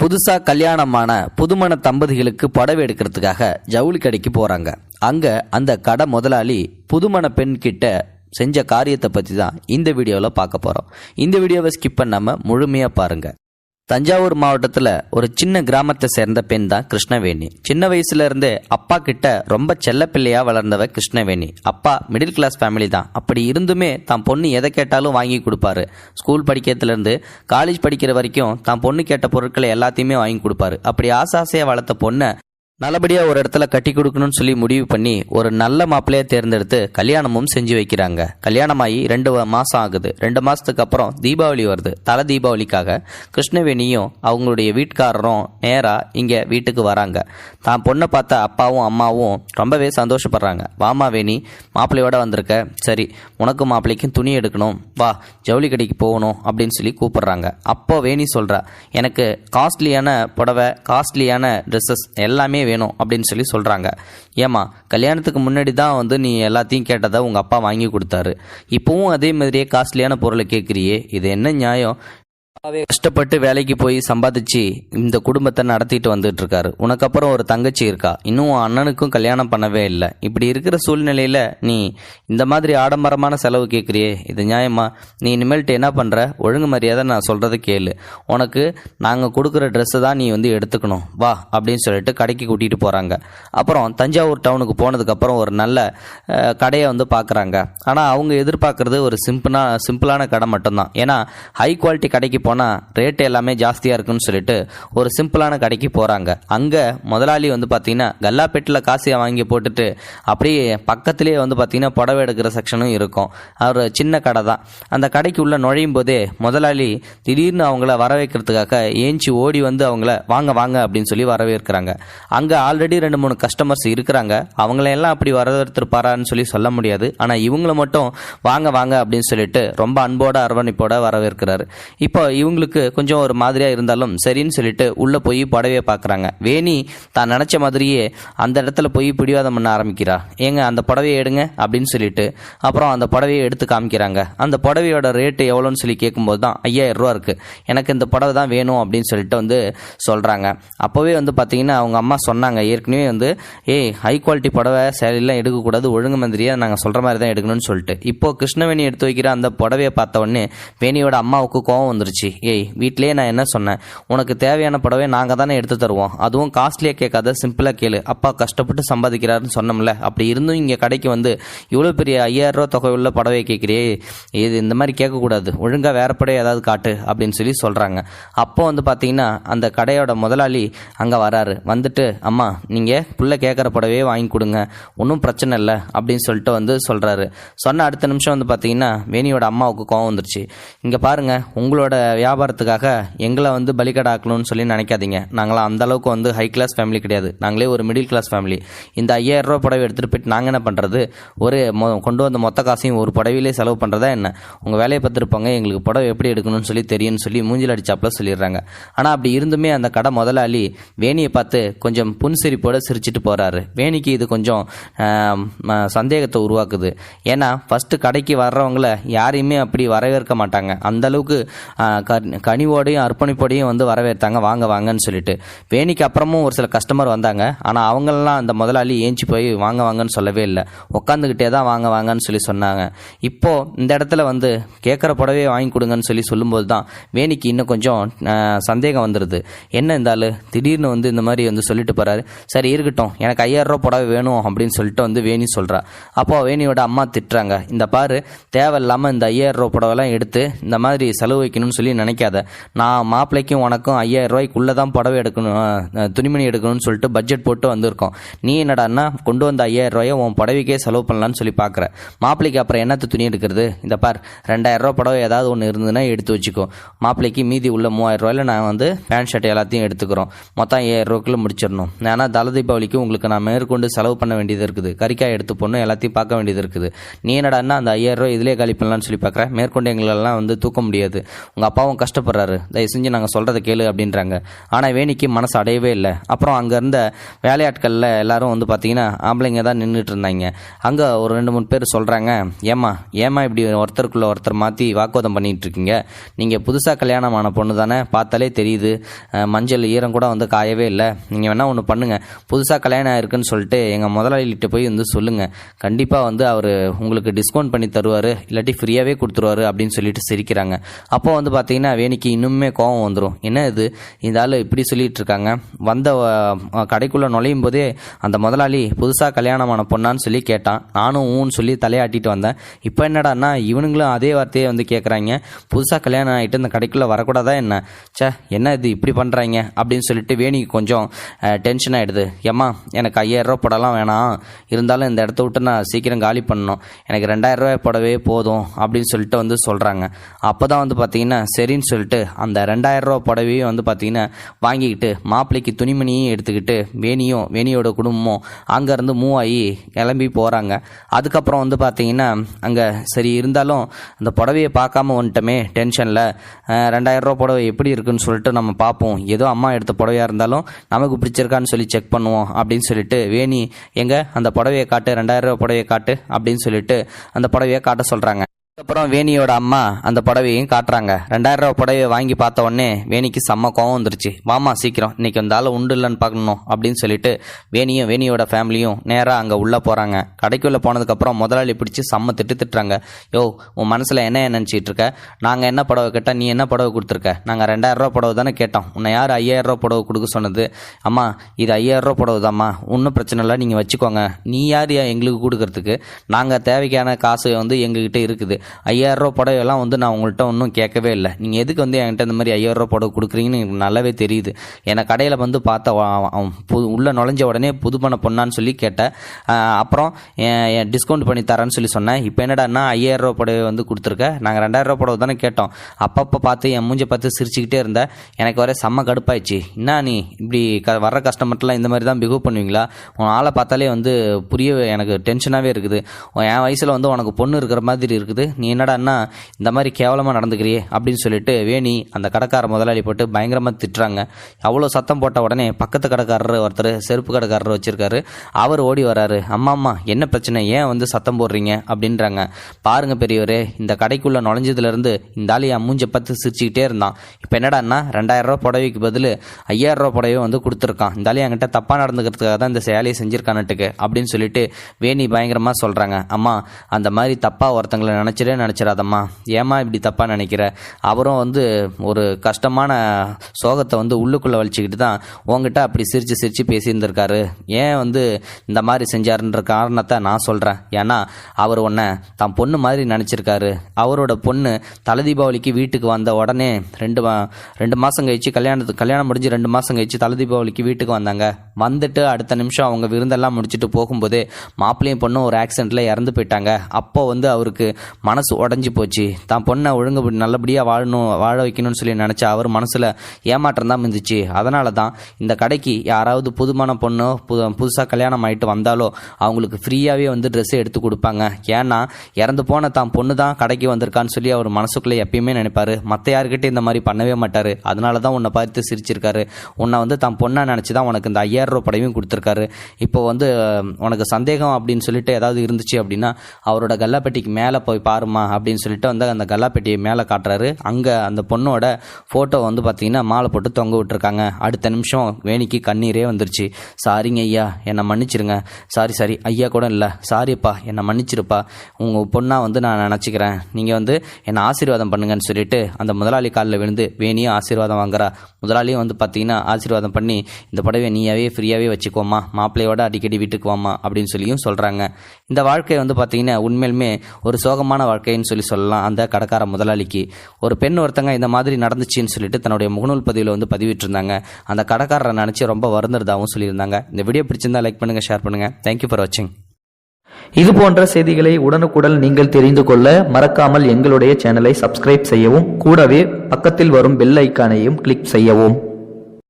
புதுசா கல்யாணமான புதுமண தம்பதிகளுக்கு புடவை எடுக்கிறதுக்காக ஜவுளி கடைக்கு போறாங்க. அங்க அந்த கடை முதலாளி புதுமண பெண் கிட்ட செஞ்ச காரியத்தை பத்தி தான் இந்த வீடியோவில் பார்க்க போறோம். இந்த வீடியோவை ஸ்கிப் பண்ணாம முழுமையா பாருங்க. தஞ்சாவூர் மாவட்டத்தில் ஒரு சின்ன கிராமத்தை சேர்ந்த பெண் தான் கிருஷ்ணவேணி. சின்ன வயசுல இருந்தே அப்பா கிட்ட ரொம்ப செல்ல வளர்ந்தவ கிருஷ்ணவேணி. அப்பா மிடில் கிளாஸ் ஃபேமிலி தான். அப்படி இருந்துமே தான் பொண்ணு எதை கேட்டாலும் வாங்கி கொடுப்பாரு. ஸ்கூல் படிக்கிறதுலேருந்து காலேஜ் படிக்கிற வரைக்கும் தான் பொண்ணு கேட்ட பொருட்களை எல்லாத்தையுமே வாங்கி கொடுப்பாரு. அப்படி ஆசை வளர்த்த பொண்ணை நல்லபடியாக ஒரு இடத்துல கட்டி கொடுக்கணும்னு சொல்லி முடிவு பண்ணி ஒரு நல்ல மாப்பிள்ளையை தேர்ந்தெடுத்து கல்யாணமும் செஞ்சு வைக்கிறாங்க. கல்யாணமாகி ரெண்டு வ- ஆகுது. ரெண்டு மாதத்துக்கு அப்புறம் தீபாவளி வருது. தலை தீபாவளிக்காக கிருஷ்ணவேணியும் அவங்களுடைய வீட்டுக்காரரும் நேராக இங்கே வீட்டுக்கு வராங்க. தான் பொண்ணை பார்த்த அப்பாவும் அம்மாவும் ரொம்பவே சந்தோஷப்படுறாங்க. வாமா வேணி மாப்பிள்ளையோட வந்திருக்க. சரி உனக்கும் மாப்பிள்ளைக்கும் துணி எடுக்கணும். வா ஜவுளி கடைக்கு போகணும் அப்படின்னு சொல்லி கூப்பிடுறாங்க. அப்போ வேணி சொல்கிறா எனக்கு காஸ்ட்லியான புடவை காஸ்ட்லியான ட்ரெஸ்ஸஸ் எல்லாமே வேணும் அப்படின்னு சொல்லி சொல்கிறாங்க ஏமா கல்யாணத்துக்கு முன்னாடி தான் வந்து நீ எல்லாத்தையும் கேட்டதை உங்கள் அப்பா வாங்கி கொடுத்தாரு. இப்போவும் அதே மாதிரியே காஸ்ட்லியான பொருளை கேட்குறியே இது என்ன நியாயம்? அப்பாவே கஷ்டப்பட்டு வேலைக்கு போய் சம்பாதிச்சு இந்த குடும்பத்தை நடத்திட்டு வந்துட்டு இருக்காரு. உனக்கு அப்புறம் ஒரு தங்கச்சி இருக்கா? இன்னும் உன் அண்ணனுக்கும் கல்யாணம் பண்ணவே இல்லை. இப்படி இருக்கிற சூழ்நிலையில நீ இந்த மாதிரி ஆடம்பரமான செலவு கேட்குறியே இது நியாயமா? நீ இனிமேல்ட்டு என்ன பண்ற? ஒழுங்கு மரியாதை நான் சொல்றதை கேளு. உனக்கு நாங்க கொடுக்குற ட்ரெஸ்ஸை தான் நீ வந்து எடுத்துக்கணும். வா அப்படின்னு சொல்லிட்டு கடைக்கு கூட்டிட்டு போறாங்க. அப்புறம் தஞ்சாவூர் டவுனுக்கு போனதுக்கு அப்புறம் ஒரு நல்ல கடையை வந்து பார்க்குறாங்க ஆனால் அவங்க எதிர்பார்க்கறது ஒரு சிம்பிளா சிம்பிளான கடை மட்டும்தான். ஏன்னா ஹை குவாலிட்டி கடைக்கு போனால் ரேட் எல்லாமே ஜாஸ்தியாக இருக்குன்னு சொல்லிட்டு ஒரு சிம்பிளான கடைக்கு போகிறாங்க அங்கே முதலாளி வந்து பார்த்தீங்கன்னா கல்லாப்பேட்டில் காசியை வாங்கி போட்டுட்டு அப்படியே பக்கத்துலேயே வந்து பார்த்தீங்கன்னா புடவை எடுக்கிற செக்ஷனும் இருக்கும். ஒரு சின்ன கடை தான். அந்த கடைக்கு உள்ளே நுழையும் போதே முதலாளி திடீர்னு அவங்கள வரவேற்கிறதுக்காக ஏஞ்சி ஓடி வந்து அவங்கள வாங்க வாங்க அப்படின்னு சொல்லி வரவேற்கிறாங்க. அங்கே ஆல்ரெடி ரெண்டு மூணு கஸ்டமர்ஸ் இருக்கிறாங்க. அவங்களையெல்லாம் அப்படி வரவேற்றிருப்பாரான்னு சொல்லி சொல்ல முடியாது. ஆனால் இவங்கள மட்டும் வாங்க வாங்க அப்படின்னு சொல்லிட்டு ரொம்ப அன்போட அரவணைப்போட வரவேற்கிறாரு. இப்போ இவங்களுக்கு கொஞ்சம் ஒரு மாதிரியாக இருந்தாலும் சரின்னு சொல்லிட்டு உள்ளே போய் புடவையை பார்க்குறாங்க வேணி தான் நினச்ச மாதிரியே அந்த இடத்துல போய் பிடிவாதம் பண்ண ஆரம்பிக்கிறா. ஏங்க அந்த புடவையை எடுங்க அப்படின்னு சொல்லிட்டு அப்புறம் அந்த புடவையை எடுத்து காமிக்கிறாங்க. அந்த புடவையோட ரேட்டு எவ்வளோன்னு சொல்லி கேட்கும்போது தான் ஐயாயிரம் ரூபா எனக்கு இந்த புடவை தான் வேணும் அப்படின்னு சொல்லிட்டு வந்து சொல்கிறாங்க அப்போவே வந்து பார்த்தீங்கன்னா அவங்க அம்மா சொன்னாங்க. ஏற்கனவே வந்து ஏய் ஹை குவாலிட்டி புடவை சேலையெல்லாம் எடுக்கக்கூடாது. ஒழுங்கு மாதிரியாக நாங்கள் சொல்கிற மாதிரி தான் எடுக்கணும்னு சொல்லிட்டு. இப்போ கிருஷ்ணவேணி எடுத்து வைக்கிற அந்த புடவையை பார்த்த உடனே வேணியோட அம்மாவுக்கு கோவம் வந்துருச்சு. ஏய் வீட்டிலேயே நான் என்ன சொன்னேன்? உனக்கு தேவையான புடவை நாங்கள் தானே எடுத்து தருவோம். அதுவும் காஸ்ட்லியாக கேட்காத சிம்பிளாக கேளு. அப்பா கஷ்டப்பட்டு சம்பாதிக்கிறாருன்னு சொன்னோம்ல. அப்படி இருந்தும் இங்கே கடைக்கு வந்து இவ்வளோ பெரிய ஐயாயிரம் ரூபா தொகை உள்ள புடவை கேட்குறியே? இது இந்த மாதிரி கேட்கக்கூடாது. ஒழுங்காக வேற புடவை ஏதாவது காட்டு அப்படின்னு சொல்லி சொல்கிறாங்க அப்போ வந்து பார்த்தீங்கன்னா அந்த கடையோட முதலாளி அங்கே வராரு. வந்துட்டு அம்மா நீங்கள் புள்ள கேட்குற புடவையே வாங்கி கொடுங்க. ஒன்றும் பிரச்சனை இல்லை. அப்படின்னு சொல்லிட்டு வந்து சொல்கிறாரு சொன்ன அடுத்த நிமிஷம் வந்து பார்த்தீங்கன்னா வேணியோட அம்மாவுக்கு கோவம் வந்துருச்சு. இங்கே பாருங்கள் உங்களோட வியாபாரத்துக்காக எங்களை வந்து பலிகடாக்கணும்னு சொல்லி நினைக்காதீங்க. நாங்களாம் அந்த அளவுக்கு வந்து ஹை கிளாஸ் ஃபேமிலி கிடையாது. நாங்களே ஒரு மிடில் கிளாஸ் ஃபேமிலி இந்த ஐயாயிரம் ரூபா புடவை எடுத்துகிட்டு போயிட்டு நாங்கள் என்ன பண்ணுறது ஒரு மொ- கொண்டு வந்த மொத்த காசையும் ஒரு புடவையிலே செலவு பண்ணுறதா என்ன? உங்கள் வேலையை பார்த்துருப்பாங்க எங்களுக்கு புடவை எப்படி எடுக்கணும்னு சொல்லி தெரியும்னு சொல்லி மூஞ்சில் அடிச்சாப்புல சொல்லிடுறாங்க. ஆனால் அப்படி இருந்துமே அந்த கடை முதலாளி வேணியை பார்த்து கொஞ்சம் புன்சிரிப்போடு சிரிச்சிட்டு போகிறாரு வேணிக்கு இது கொஞ்சம் சந்தேகத்தை உருவாக்குது. ஏன்னா ஃபஸ்ட்டு கடைக்கு வர்றவங்கள யாரையுமே அப்படி வரவேற்க மாட்டாங்க. அந்த அளவுக்கு கனிவோடையும் அர்ப்பணிப்போடையும் வந்து வரவேற்றாங்க. வாங்க வாங்கன்னு சொல்லிட்டு. வேணிக்கு அப்புறமும் ஒரு சில கஸ்டமர் வந்தாங்க. ஆனால் அவங்களெலாம் அந்த முதலாளி ஏஞ்சி போய் வாங்க வாங்கன்னு சொல்லவே இல்லை. உட்காந்துக்கிட்டே தான் வாங்க வாங்கன்னு சொல்லி சொன்னாங்க. இப்போ இந்த இடத்துல வந்து கேட்குற புடவையை வாங்கி கொடுங்கன்னு சொல்லி சொல்லும்போது தான் வேணிக்கு இன்னும் கொஞ்சம் சந்தேகம் வந்துடுது என்ன இருந்தாலும் திடீர்னு வந்து இந்த மாதிரி வந்து சொல்லிட்டு போகிறாரு சரி இருக்கட்டும். எனக்கு ஐயாயிரரூவா புடவை வேணும் அப்படின்னு சொல்லிட்டு வந்து வேணி சொல்கிறா அப்போ வேணியோட அம்மா திட்டுறாங்க. இந்த பாரு தேவையில்லாமல் இந்த ஐயாயிரம் புடவைலாம் எடுத்து இந்த மாதிரி செலவு வைக்கணும்னு சொல்லி நினைக்காத. நான் மாப்பிள்ளைக்கும் உனக்கும் ஐயாயிரம் ரூபாய்க்குள்ளே தான் புடவை எடுக்கணும் துணிமணி எடுக்கணும்னு சொல்லிட்டு பட்ஜெட் போட்டு வந்திருக்கோம். நீ என்னடான்னா கொண்டு வந்த ஐயாயிரம் ரூபாயை உன் புடவைக்கே செலவு பண்ணலான்னு சொல்லி பார்க்குற மாப்பிள்ளைக்கு அப்புறம் என்னத்து துணி எடுக்கிறது? இந்த பார் ரெண்டாயிரம் ரூபா புடவை ஏதாவது ஒன்று இருந்ததுன்னா எடுத்து வச்சுக்கோ. மாப்பிள்ளைக்கு மீதி உள்ள மூவாயிரம் ரூபாயில் நான் வந்து பேண்ட் ஷர்ட் எல்லாத்தையும் எடுத்துக்கிறோம். மொத்தம் ஐயாயிரம் ரூபாய்க்குள்ள முடிச்சிடணும். ஏன்னா தல தீபாவளிக்கு உங்களுக்கு நான் மேற்கொண்டு செலவு பண்ண வேண்டியது இருக்குது. கறிக்காய் எடுத்து போடணும் எல்லாத்தையும் பார்க்க வேண்டியது இருக்குது. நீ என்னடான்னா அந்த ஐயாயிரம் ரூபாய் இதிலே காலி பண்ணலாம்னு சொல்லி பார்க்குறேன் மேற்கொண்டு எங்களெல்லாம் வந்து தூக்க முடியாது. உங்கள் அப்பா அப்பாவும் கஷ்டப்படுறாரு. தயவு செஞ்சு நாங்கள் சொல்கிறத கேளு அப்படின்றாங்க. ஆனால் வேணிக்கு மனசு அடையவே இல்லை. அப்புறம் அங்கே இருந்த வேலையாட்களில் எல்லாரும் வந்து பார்த்தீங்கன்னா ஆம்பளைங்க தான் நின்றுட்டு இருந்தாங்க. அங்கே ஒரு ரெண்டு மூணு பேர் சொல்கிறாங்க ஏம்மா ஏம்மா இப்படி ஒருத்தருக்குள்ளே ஒருத்தர் மாற்றி வாக்குவாதம் பண்ணிட்டு இருக்கீங்க? நீங்கள் புதுசாக கல்யாணம் ஆன பொண்ணு தானே பார்த்தாலே தெரியுது. மஞ்சள் ஈரம் கூட வந்து காயவே இல்லை. நீங்கள் வேணால் ஒன்று பண்ணுங்கள் புதுசாக கல்யாணம் ஆயிருக்குன்னு சொல்லிட்டு எங்கள் முதலாளிகிட்ட போய் வந்து சொல்லுங்கள் கண்டிப்பாக வந்து அவர் உங்களுக்கு டிஸ்கவுண்ட் பண்ணி தருவார். இல்லாட்டி ஃப்ரீயாகவே கொடுத்துருவாரு அப்படின்னு சொல்லிட்டு சிரிக்கிறாங்க. அப்போ வந்து பார்த்தீங்கன்னா வேணிக்கு இன்னுமே கோவம் வந்துடும் என்ன இது? இந்த ஆள் இப்படி சொல்லிகிட்டு இருக்காங்க வந்த கடைக்குள்ளே நுழையும் போதே அந்த முதலாளி புதுசாக கல்யாணமான பொண்ணான்னு சொல்லி கேட்டான். நானும் ஊன்னு சொல்லி தலையாட்டிட்டு வந்தேன். இப்போ என்னடான்னா இவனுங்களும் அதே வார்த்தையை வந்து கேட்குறாங்க புதுசாக கல்யாணம் ஆகிட்டு இந்த கடைக்குள்ளே வரக்கூடாதா என்ன? ச்சே என்ன இது இப்படி பண்ணுறாங்க அப்படின்னு சொல்லிட்டு வேணிக்கு கொஞ்சம் டென்ஷன் ஆகிடுது ஏம்மா எனக்கு ஐயாயிரரூவா போடலாம் படம்லாம் வேணாம். இருந்தாலும் இந்த இடத்த விட்டு நான் சீக்கிரம் காலி பண்ணணும். எனக்கு ரெண்டாயிரரூவா போடவே படவே போதும் அப்படின்னு சொல்லிட்டு வந்து சொல்கிறாங்க அப்போ தான் வந்து பார்த்தீங்கன்னா சரின்னு சொல்லிட்டு அந்த ரெண்டாயிரரூவா புடவையும் வந்து பார்த்தீங்கன்னா வாங்கிக்கிட்டு மாப்பிள்ளைக்கு துணிமணியும் எடுத்துக்கிட்டு வேணியும் வேணியோட குடும்பமும் அங்கேருந்து மூவ் ஆகி கிளம்பி போகிறாங்க அதுக்கப்புறம் வந்து பார்த்தீங்கன்னா அங்கே சரி இருந்தாலும் அந்த புடவையை பார்க்காம வந்துட்டோமே டென்ஷனில் ரெண்டாயிரரூபா புடவை எப்படி இருக்குன்னு சொல்லிட்டு நம்ம பார்ப்போம். ஏதோ அம்மா எடுத்த புடவையாக இருந்தாலும் நமக்கு பிடிச்சிருக்கான்னு சொல்லி செக் பண்ணுவோம் அப்படின்னு சொல்லிட்டு வேணி எங்கே? அந்த புடவையை காட்டு ரெண்டாயிரரூபா புடவையை காட்டு அப்படின்னு சொல்லிட்டு அந்த புடவையை காட்ட சொல்கிறாங்க அப்புறம் வேணியோட அம்மா அந்த புடவையும் காட்டுறாங்க. ரெண்டாயிரம் ரூபா புடவையை வாங்கி பார்த்த உடனே வேணிக்கு செம்ம கோவம் வந்துருச்சு. வாமா சீக்கிரம். இன்னைக்கு அந்த ஆள் உண்டு இல்லைன்னு பார்க்கணும் அப்படின்னு சொல்லிட்டு வேணியும் வேணியோட ஃபேமிலியும் நேராக அங்கே உள்ளே போகிறாங்க கடைக்குள்ளே போனதுக்கப்புறம் முதலாளி பிடிச்சி செம்ம திட்டு திட்டுறாங்க. யோ உன் மனசில் என்ன நினச்சிட்டு இருக்க? நாங்கள் என்ன புடவை கேட்டால் நீ என்ன புடவை கொடுத்துருக்க? நாங்கள் ரெண்டாயிரம் ரூபா புடவை தானே கேட்டோம். உன்னை யார் ஐயாயிரம் ரூபா புடவை கொடுக்க சொன்னது? அம்மா இது ஐயாயிரம் ரூபா புடவை தாம்மா ஒன்றும் பிரச்சனை இல்லை. நீங்கள் வச்சுக்கோங்க. நீ யார் எங்களுக்கு கொடுக்கறதுக்கு? நாங்கள் தேவைக்கான காசு வந்து எங்ககிட்ட இருக்குது. ஐயாயிரரூவா புடவையெல்லாம் வந்து நான் உங்கள்கிட்ட ஒன்றும் கேட்கவே இல்லை. நீங்கள் எதுக்கு வந்து என்கிட்ட இந்த மாதிரி ஐயாயிரரூவா புடவை கொடுக்குறீங்கன்னு எனக்கு நல்லாவே தெரியுது. என்னை கடையில் வந்து பார்த்த அவன் புது உள்ளே நுழைஞ்ச உடனே புதுப்பண பொண்ணான்னு சொல்லி கேட்டேன் அப்புறம் அப்புறம் டிஸ்கவுண்ட் பண்ணி தரேன்னு சொல்லி சொன்னேன். இப்போ என்னடான்னா ஐயாயிரரூவா புடவை வந்து கொடுத்துருக்க. நாங்கள் ரெண்டாயிரரூவா புடவை தானே கேட்டோம். அப்பப்போ பார்த்து என் மூஞ்ச பார்த்து சிரிச்சுக்கிட்டே இருந்தேன் எனக்கு வர செம்ம கடுப்பாயிடுச்சு. என்ன நீ இப்படி க வர்ற கஸ்டமர்லாம் இந்த மாதிரி தான் பிஹேவ் பண்ணுவீங்களா? உன் ஆளை பார்த்தாலே வந்து புரிய எனக்கு டென்ஷனாகவே இருக்குது. என் வயசில் வந்து உனக்கு பொண்ணு இருக்கிற மாதிரி இருக்குது. நீ என்னடான்னா இந்த மாதிரி கேவலமாக நடந்துக்கிறியே அப்படின்னு சொல்லிட்டு வேணி அந்த கடைக்கார முதலாளி போட்டு பயங்கரமாக திட்டுறாங்க. அவ்வளோ சத்தம் போட்ட உடனே பக்கத்து கடைக்காரர் ஒருத்தர் செருப்பு கடைக்காரர் வச்சுருக்காரு. அவர் ஓடி வராரு. அம்மா அம்மா என்ன பிரச்சனை? ஏன் வந்து சத்தம் போடுறீங்க? அப்படின்றாங்க. பாருங்க பெரியவரே இந்த கடைக்குள்ளே நுழைஞ்சதுலேருந்து இந்த ஆளு என் மூஞ்ச பார்த்து சிரிச்சுக்கிட்டே இருந்தான். இப்போ என்னடான்னா ரெண்டாயிரரூபா புடவைக்கு பதில் ஐயாயிரம் ரூபா புடவை வந்து கொடுத்துருக்கான். இந்த ஆளு என்கிட்ட தப்பாக நடந்துக்கிறதுக்காக தான் இந்த சேலையை செஞ்சிருக்கானுட்டுக்கு அப்படின்னு சொல்லிட்டு வேணி பயங்கரமாக சொல்கிறாங்க அம்மா அந்த மாதிரி தப்பாக ஒருத்தங்களை நினச்சிடே நினச்சிடாதம்மா ஏம்மா இப்படி தப்பாக நினைக்கிற? அவரும் வந்து ஒரு கஷ்டமான சோகத்தை வந்து உள்ளுக்குள்ளே வலிச்சுக்கிட்டு தான் உங்ககிட்ட அப்படி சிரித்து சிரித்து பேசியிருந்திருக்காரு. ஏன் வந்து இந்த மாதிரி செஞ்சாருன்ற காரணத்தை நான் சொல்கிறேன் ஏன்னா அவர் உன்னை தான் பொண்ணு மாதிரி நினச்சிருக்காரு. அவரோட பொண்ணு தலை தீபாவளிக்கு வீட்டுக்கு வந்த உடனே ரெண்டு மா- ரெண்டு மாதம் கழிச்சு கல்யாணத்துக்கு கல்யாணம் முடிஞ்சு ரெண்டு மாதம் கழிச்சு தலை தீபாவளிக்கு வீட்டுக்கு வந்தாங்க. வந்துட்டு அடுத்த நிமிஷம் அவங்க விருந்தெல்லாம் முடிச்சுட்டு போகும்போதே மாப்பிள்ளையும் பொண்ணும் ஒரு ஆக்சிடெண்ட்டில் இறந்து போயிட்டாங்க. அப்போ வந்து அவருக்கு மனசு உடஞ்சி போச்சு. தான் பொண்ணை ஒழுங்கு நல்லபடியாக வாழணும் வாழ வைக்கணும்னு சொல்லி நினச்ச அவர் மனசில் ஏமாற்றம் தான் இருந்துச்சு அதனால தான் இந்த கடைக்கு யாராவது புதுமான பொண்ணோ புது புதுசாக கல்யாணம் ஆகிட்டு வந்தாலோ அவங்களுக்கு ஃப்ரீயாகவே வந்து ட்ரெஸ்ஸை எடுத்து கொடுப்பாங்க. ஏன்னா இறந்து போன தான் பொண்ணு தான் கடைக்கு வந்திருக்கான்னு சொல்லி அவர் மனசுக்குள்ளே எப்பயுமே நினைப்பார். மற்ற யாருக்கிட்டே இந்த மாதிரி பண்ணவே மாட்டார். அதனால தான் உன்னை பார்த்து சிரிச்சிருக்காரு. உன்னை வந்து தான் பொண்ணாக நினச்சி தான் உனக்கு இந்த ஐயாயிரம் ரூபா படையும் கொடுத்துருக்காரு. இப்போ வந்து உனக்கு சந்தேகம் அப்படின்னு சொல்லிட்டு ஏதாவது இருந்துச்சு அப்படின்னா அவரோட கல்லாப்பெட்டிக்கு மேலே போய் பாருமா அப்படின்னு சொல்லிட்டு வந்து அந்த கல்லாப்பெட்டியை மேலே காட்டுறாரு. அங்கே அந்த பொண்ணோட ஃபோட்டோ வந்து பார்த்தீங்கன்னா மாலை போட்டு தொங்க விட்டுருக்காங்க. அடுத்த நிமிஷம் வேணிக்கு கண்ணீரே வந்துருச்சு. சாரிங்க ஐயா என்னை மன்னிச்சிருங்க. சாரி சாரி ஐயா கூட இல்லை. சாரிப்பா என்னை மன்னிச்சிருப்பா. உங்கள் பொண்ணாக வந்து நான் நினச்சிக்கிறேன். நீங்கள் வந்து என்னை ஆசீர்வாதம் பண்ணுங்கன்னு சொல்லிட்டு அந்த முதலாளி காலில் விழுந்து வேணியும் ஆசீர்வாதம் வாங்குறா. முதலாளியும் வந்து பார்த்தீங்கன்னா ஆசீர்வாதம் பண்ணி இந்த புடவை நீயாவே ஃப்ரீயாகவே வச்சுக்கோமா மாப்பிள்ளையோட அடிக்கடி வீட்டுக்கு வாமா அப்படின்னு சொல்லியும் சொல்கிறாங்க இந்த வாழ்க்கை வந்து பார்த்தீங்கன்னா உண்மையிலுமே ஒரு சோகமான வாழ்க்கைன்னு சொல்லி சொல்லலாம். அந்த கடைக்கார முதலாளிக்கு. ஒரு பெண் ஒருத்தங்க இந்த மாதிரி நடந்துச்சுன்னு சொல்லிட்டு தன்னுடைய முகநூல் பதிவில் வந்து பதிவிட்டிருந்தாங்க. அந்த கடைக்காரரை நினச்சி ரொம்ப வருந்துறதாகவும் சொல்லியிருந்தாங்க. இந்த வீடியோ பிடிச்சிருந்தா லைக் பண்ணுங்கள் ஷேர் பண்ணுங்கள் தேங்க்யூ ஃபார் வாட்சிங் இது போன்ற செய்திகளை உடனுக்குடன் நீங்கள் தெரிந்து கொள்ள மறக்காமல் எங்களுடைய சேனலை சப்ஸ்கிரைப் செய்யவும் கூடவே பக்கத்தில் வரும் பெல் ஐக்கானையும் கிளிக் செய்யவும்.